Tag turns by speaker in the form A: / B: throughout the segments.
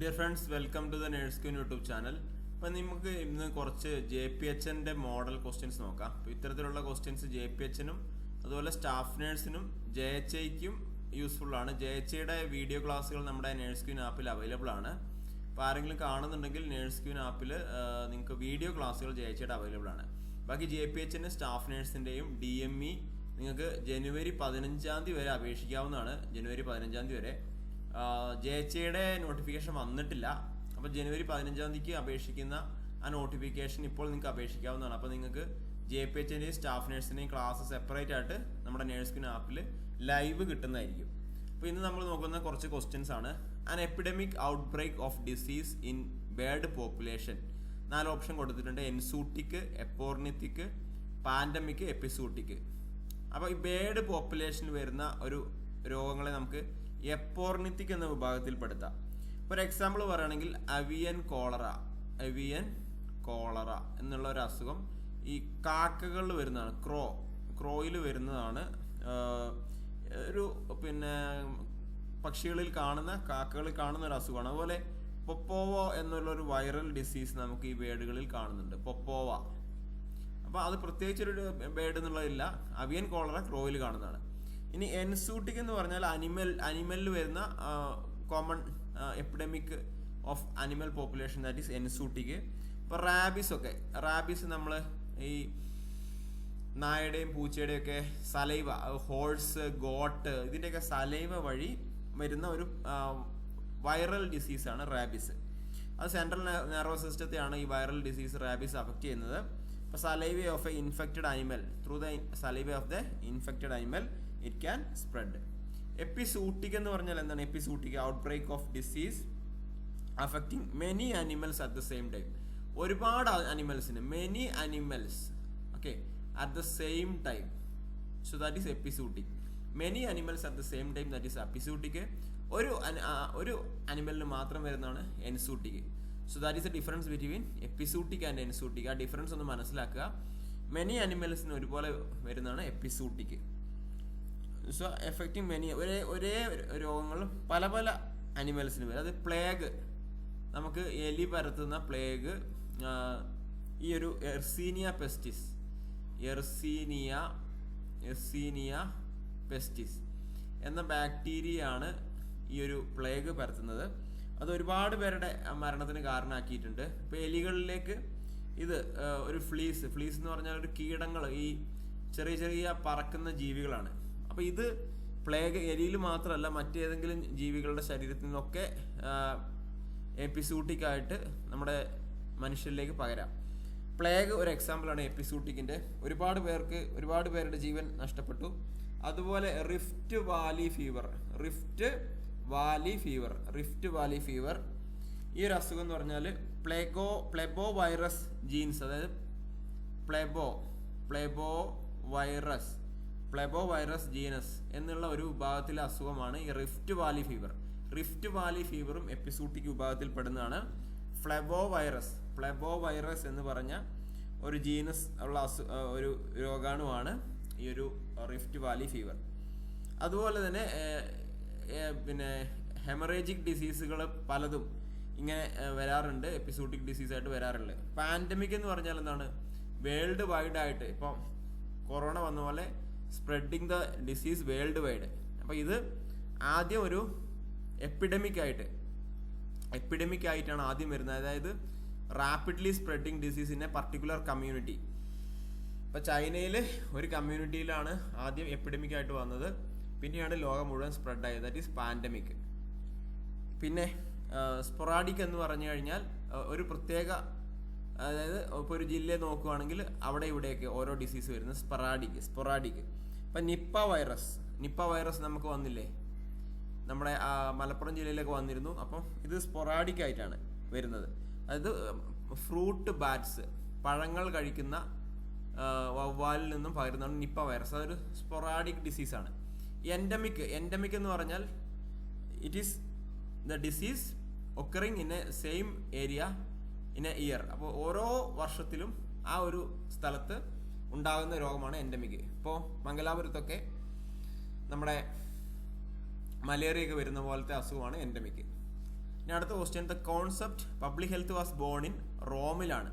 A: Dear friends welcome to the nurse queen YouTube channel അപ്പം നമുക്ക് ഇന്ന് കുറച്ച് ജെ പി എച്ചിന്റെ മോഡൽ ക്വസ്റ്റ്യൻസ് നോക്കാം. അപ്പോൾ ഇത്തരത്തിലുള്ള ക്വസ്റ്റ്യൻസ് ജെ പി എച്ചിനും അതുപോലെ സ്റ്റാഫ് നേഴ്സിനും ജെ എച്ച് ഐക്കും യൂസ്ഫുൾ ആണ്. ജെ എച്ച് ഐയുടെ വീഡിയോ ക്ലാസ്സുകൾ നമ്മുടെ നേഴ്സ് ക്യൂൻ ആപ്പിൽ അവൈലബിൾ ആണ്. അപ്പോൾ ആരെങ്കിലും കാണുന്നുണ്ടെങ്കിൽ നേഴ്സ് ക്യൂൻ ആപ്പിൽ നിങ്ങൾക്ക് വീഡിയോ ക്ലാസ്സുകൾ ജെ എച്ച് ഐയുടെ അവൈലബിൾ ആണ്. ബാക്കി ജെ പി എച്ചിന്റെ സ്റ്റാഫ് നേഴ്സിന്റെയും ഡി എം ഇ നിങ്ങൾക്ക് ജനുവരി പതിനഞ്ചാം തീയതി വരെ അപേക്ഷിക്കാവുന്നതാണ്. ജനുവരി പതിനഞ്ചാം തീയതി വരെ. ജെ എച്ച് എയുടെ നോട്ടിഫിക്കേഷൻ വന്നിട്ടില്ല. അപ്പോൾ ജനുവരി പതിനഞ്ചാം തീയതിക്ക് അപേക്ഷിക്കുന്ന ആ നോട്ടിഫിക്കേഷൻ ഇപ്പോൾ നിങ്ങൾക്ക് അപേക്ഷിക്കാവുന്നതാണ്. അപ്പോൾ നിങ്ങൾക്ക് ജെ പി എച്ചിന്റെയും സ്റ്റാഫ് നേഴ്സിന്റെയും ക്ലാസ് സെപ്പറേറ്റ് ആയിട്ട് നമ്മുടെ നേഴ്സ്കിൻ ആപ്പിൽ ലൈവ് കിട്ടുന്നതായിരിക്കും. അപ്പോൾ ഇന്ന് നമ്മൾ നോക്കുന്ന കുറച്ച് ക്വസ്റ്റ്യൻസ് ആണ്. An epidemic outbreak of disease in bird population നാല് ഓപ്ഷൻ കൊടുത്തിട്ടുണ്ട്. എൻസൂട്ടിക്ക് എപ്പോർണിത്തിക്ക് പാൻഡമിക് എപ്പിസൂട്ടിക്ക് അപ്പോൾ ഈ ബേർഡ് പോപ്പുലേഷനിൽ വരുന്ന ഒരു രോഗങ്ങളെ നമുക്ക് എപ്പോർണിത്തിക് എന്ന വിഭാഗത്തിൽപ്പെടുത്താം. ഒരു എക്സാമ്പിൾ പറയുകയാണെങ്കിൽ അവിയൻ കോളറ അവിയൻ കോളറ എന്നുള്ള ഒരു അസുഖം ഈ കാക്കകളിൽ വരുന്നതാണ് ക്രോ ക്രോയിൽ വരുന്നതാണ്. ഒരു പിന്നെ പക്ഷികളിൽ കാണുന്ന കാക്കകളിൽ കാണുന്ന ഒരു അസുഖമാണ്. അതുപോലെ പൊപ്പോവോ എന്നുള്ള ഒരു വൈറൽ ഡിസീസ് നമുക്ക് ഈ ബേഡുകളിൽ കാണുന്നുണ്ട് പൊപ്പോവ. അപ്പോൾ അത് പ്രത്യേകിച്ചൊരു ബേഡ് എന്നുള്ളതില്ല അവിയൻ കോളറ ക്രോയിൽ കാണുന്നതാണ്. ഇനി എൻസൂട്ടിക് എന്ന് പറഞ്ഞാൽ അനിമൽ അനിമലിൽ വരുന്ന common epidemic of animal population that is enzootic ഇപ്പോൾ റാബീസ് ഒക്കെ റാബീസ് നമ്മൾ ഈ നായയുടെയും പൂച്ചയുടെയും ഒക്കെ സലൈവ ഹോഴ്സ് ഗോട്ട് ഇതിന്റെയൊക്കെ സലൈവ വഴി വരുന്ന ഒരു വൈറൽ ഡിസീസാണ് റാബീസ് അത് സെൻട്രൽ നെർവസ് സിസ്റ്റത്തെയാണ് ഈ വൈറൽ ഡിസീസ് റാബീസ് അഫക്റ്റ് ചെയ്യുന്നത്. ഇപ്പോൾ saliva of a infected animal through the saliva of the infected animal it can spread epizootic എന്ന് പറഞ്ഞാൽ എന്താണ്? Epizootic outbreak of disease affecting many animals at the same time ഒരുപാട് അനിമൽസിന് many animals okay at the same time so that is epizootic many animals at the same time that is epizootic ഒരു ഒരു അനിമലിന് മാത്രം വരുന്നതാണ് enzootic so that is a difference between epizootic and enzootic ആ difference ഒന്ന് മനസ്സിലാക്കുക. Many അനിമൽസിന് ഒരുപോലെ വരുന്നതാണ് എപ്പിസൂട്ടിക് സോ എഫക്റ്റിംഗ് മെനി ഒരേ ഒരേ രോഗങ്ങൾ പല പല അനിമൽസിന് വരും അത് പ്ലേഗ് നമുക്ക് എലി പരത്തുന്ന പ്ലേഗ് ഈ ഒരു Yersinia pestis Yersinia Yersinia pestis എന്ന ബാക്ടീരിയ ആണ് ഈ ഒരു പ്ലേഗ് പരത്തുന്നത്. അത് ഒരുപാട് പേരുടെ മരണത്തിന് കാരണമാക്കിയിട്ടുണ്ട് ഇപ്പോൾ എലികളിലേക്ക് ഇത് ഒരു ഫ്ലീസ് ഫ്ലീസ് എന്ന് പറഞ്ഞാൽ ഒരു കീടങ്ങൾ ഈ ചെറിയ ചെറിയ പറക്കുന്ന ജീവികളാണ്. അപ്പോൾ ഇത് പ്ലേഗ് എലിയിൽ മാത്രമല്ല മറ്റേതെങ്കിലും ജീവികളുടെ ശരീരത്തിൽ നിന്നൊക്കെ എപ്പിസൂട്ടിക്കായിട്ട് നമ്മുടെ മനുഷ്യരിലേക്ക് പകരാം. പ്ലേഗ് ഒരു എക്സാമ്പിളാണ് എപ്പിസൂട്ടിക്കിന്റെ ഒരുപാട് പേർക്ക് ഒരുപാട് പേരുടെ ജീവൻ നഷ്ടപ്പെട്ടു. അതുപോലെ rift valley fever rift valley fever rift valley fever. ഈ ഒരു അസുഖം എന്ന് പറഞ്ഞാൽ പ്ലേഗോ പ്ലെബോ വൈറസ് ജീൻസ് അതായത് phlebo phlebo virus. Phlebo virus genus എന്നുള്ള ഒരു വിഭാഗത്തിലെ അസുഖമാണ് ഈ rift valley fever rift valley ഫീവറും epizootic വിഭാഗത്തിൽ പെടുന്നതാണ്. ഫ്ലെബോ വൈറസ് പ്ലെബോ വൈറസ് എന്ന് പറഞ്ഞ ഒരു ജീനസ് ഉള്ള അസു ഒരു രോഗാണുവാണ് ഈ ഒരു റിഫ്റ്റ് വാലി ഫീവർ അതുപോലെ തന്നെ പിന്നെ ഹെമറേജിക് ഡിസീസുകൾ പലതും ഇങ്ങനെ വരാറുണ്ട്. എപ്പിസോഡിക് ഡിസീസ് ആയിട്ട് വരാറുണ്ട്. പാൻഡമിക് എന്ന് പറഞ്ഞാൽ എന്താണ്? വേൾഡ് വൈഡ് ആയിട്ട് ഇപ്പം കൊറോണ വന്ന പോലെ spreading the disease worldwide അപ്പോൾ ഇത് ആദ്യം ഒരു എപ്പിഡമിക് ആയിട്ട് എപ്പിഡമിക് ആയിട്ടാണ് ആദ്യം വരുന്നത്. അതായത് rapidly spreading disease in a particular community ഇപ്പം ചൈനയിൽ ഒരു കമ്മ്യൂണിറ്റിയിലാണ് ആദ്യം എപ്പിഡമിക് ആയിട്ട് വന്നത്. പിന്നെയാണ് ലോകം മുഴുവൻ സ്പ്രെഡായത് ദാറ്റ് ഈസ് പാൻഡമിക് പിന്നെ സ്പൊറാഡിക് എന്ന് പറഞ്ഞു കഴിഞ്ഞാൽ ഒരു പ്രത്യേക അതായത് ഇപ്പോൾ ഒരു ജില്ലയെ നോക്കുകയാണെങ്കിൽ അവിടെ ഇവിടെയൊക്കെ ഓരോ ഡിസീസ് വരുന്നത് സ്പൊറാഡിക് സ്പൊറാഡിക് ഇപ്പം നിപ്പ വൈറസ് നിപ്പ വൈറസ് നമുക്ക് വന്നില്ലേ? നമ്മുടെ മലപ്പുറം ജില്ലയിലൊക്കെ വന്നിരുന്നു. അപ്പം ഇത് സ്പൊറാഡിക് ആയിട്ടാണ് വരുന്നത്. അതായത് ഫ്രൂട്ട് ബാറ്റ്സ് പഴങ്ങൾ കഴിക്കുന്ന വവ്വാലിൽ നിന്നും പകരുന്നതാണ് നിപ്പ വൈറസ് അതൊരു സ്പൊറാഡിക് ഡിസീസാണ് എൻഡമിക് എൻഡമിക് എന്ന് പറഞ്ഞാൽ it is the disease occurring in a same area in a year അപ്പോൾ ഓരോ വർഷത്തിലും ആ ഒരു സ്ഥലത്ത് ഉണ്ടാകുന്ന രോഗമാണ് എൻഡമിക് ഇപ്പോൾ മംഗലാപുരത്തൊക്കെ നമ്മുടെ മലേറിയ ഒക്കെ വരുന്ന പോലത്തെ അസുഖമാണ് എൻഡമിക് ഇനി അടുത്ത question the concept public health was born in റോമിലാണ്.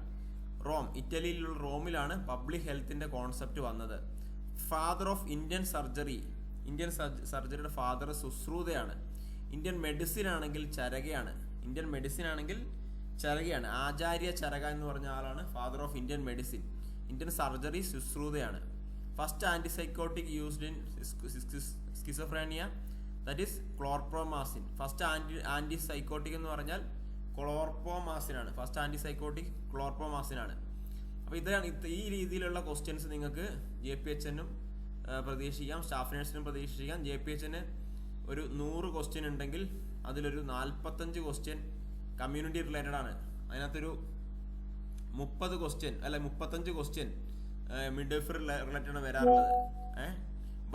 A: Rome ഇറ്റലിയിലുള്ള റോമിലാണ് പബ്ലിക് ഹെൽത്തിന്റെ കോൺസെപ്റ്റ് വന്നത്. Father of Indian surgery Indian സർജറിയുടെ father സുശ്രൂതയാണ്. ഇന്ത്യൻ മെഡിസിൻ ആണെങ്കിൽ ചരകയാണ്. ഇന്ത്യൻ മെഡിസിൻ ആണെങ്കിൽ ചരകയാണ്. ആചാര്യ ചരക എന്ന് പറഞ്ഞ ആളാണ് father of Indian medicine Indian surgery ശുശ്രൂതയാണ്. First antipsychotic used in schizophrenia that is chlorpromazine first anti antipsychotic എന്ന് പറഞ്ഞാൽ ക്ലോർപ്പോമാസിനാണ് ഫസ്റ്റ് ആന്റിസൈക്കോട്ടിക് ക്ലോർപ്പോമാസിനാണ് അപ്പോൾ ഇതാണ് ഈ രീതിയിലുള്ള ക്വസ്റ്റ്യൻസ് നിങ്ങൾക്ക് ജെ പി എച്ച് എന്നും പ്രതീക്ഷിക്കാം. സ്റ്റാഫ് നേഴ്സിനും പ്രതീക്ഷിക്കാം. ജെ പി എച്ചിന് ഒരു നൂറ് ക്വസ്റ്റ്യൻ ഉണ്ടെങ്കിൽ അതിലൊരു നാൽപ്പത്തഞ്ച് ക്വസ്റ്റ്യൻ കമ്മ്യൂണിറ്റി റിലേറ്റഡ് ആണ്. അതിനകത്തൊരു മുപ്പത് ക്വസ്റ്റ്യൻ അല്ല മുപ്പത്തഞ്ച് ക്വസ്റ്റ്യൻ മിഡ് വൈഫ് റിലേറ്റഡ് ആണ് വരാറുള്ളത്. ഏഹ്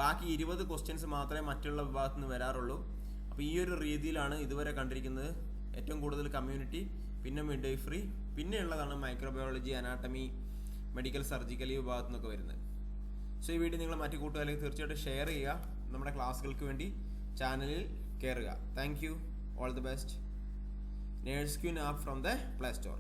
A: ബാക്കി ഇരുപത് ക്വസ്റ്റ്യൻസ് മാത്രമേ മറ്റുള്ള വിഭാഗത്തു നിന്ന് വരാറുള്ളൂ. അപ്പോൾ ഈ ഒരു രീതിയിലാണ് ഇതുവരെ കണ്ടിരിക്കുന്നത് ഏറ്റവും കൂടുതൽ കമ്മ്യൂണിറ്റി പിന്നെ മിഡ് പിന്നെ ഉള്ളതാണ് മൈക്രോബയോളജി അനാട്ടമി മെഡിക്കൽ സർജിക്കൽ ഈ വിഭാഗത്തു നിന്നൊക്കെ വരുന്നത്. സോ ഈ വീഡിയോ നിങ്ങൾ മറ്റു കൂട്ടുകാരിലേക്ക് തീർച്ചയായിട്ടും ഷെയർ ചെയ്യുക. നമ്മുടെ ക്ലാസ്സുകൾക്ക് വേണ്ടി ചാനലിൽ കയറുക thank you all the best nurse queen app from the play store